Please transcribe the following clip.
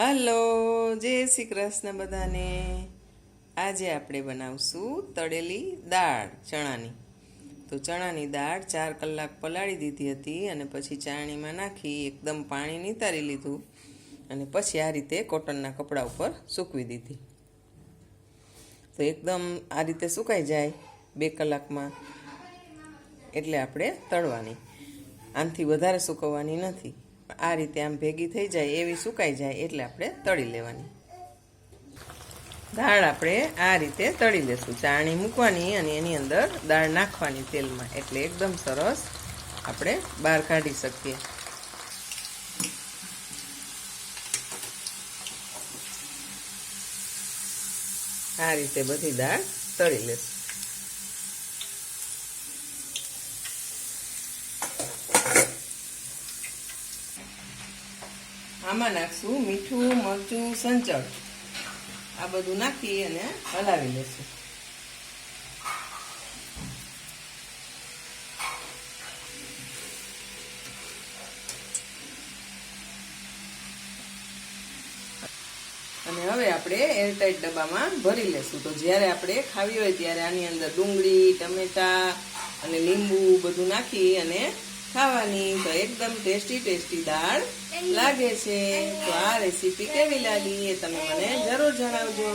Hello, જય શ્રી કૃષ્ણ બધાને. આજે આપણે બનાવશું તળેલી દાળ, ચણાની. તો ચણાની દાળ ચાર કલાક પલાળી દીધી હતી અને પછી ચાણીમાં નાખી, એકદમ પાણી નિતારી લીધું અને પછી આ રીતે કોટનના કપડા ઉપર સૂકવી દીધી. તો એકદમ આ રીતે સુકાઈ જાય બે કલાકમાં. એટલે આપણે તળવાની. આનાથી વધારે સૂકવવાની નથી. આ રીતે આમ ભેગી થઈ જાય, એવી સુકાઈ જાય એટલે આપણે તળી લેવાની. દાળ આપણે આ રીતે તળી લેશું. ચાણી મૂકવાની અને એની અંદર દાળ નાખવાની તેલમાં. એટલે એકદમ સરસ આપણે બહાર કાઢી શકીએ. આ રીતે બધી દાળ તળી લેશું. આમાં નાખશું મીઠું, મરચું, સંચળ. આ બધું નાખી અને હલાવી લેશું. અને હવે આપણે એરટાઈટ ડબ્બામાં ભરી લેશું. તો જ્યારે આપણે ખાવી હોય ત્યારે આની અંદર ડુંગળી, ટમેટા અને લીંબુ બધું નાખી અને ખાવાની તો એકદમ ટેસ્ટી ટેસ્ટી દાળ લાગે છે. તો આ રેસીપી કેવી લાગી એ તમે મને જરૂર જણાવજો.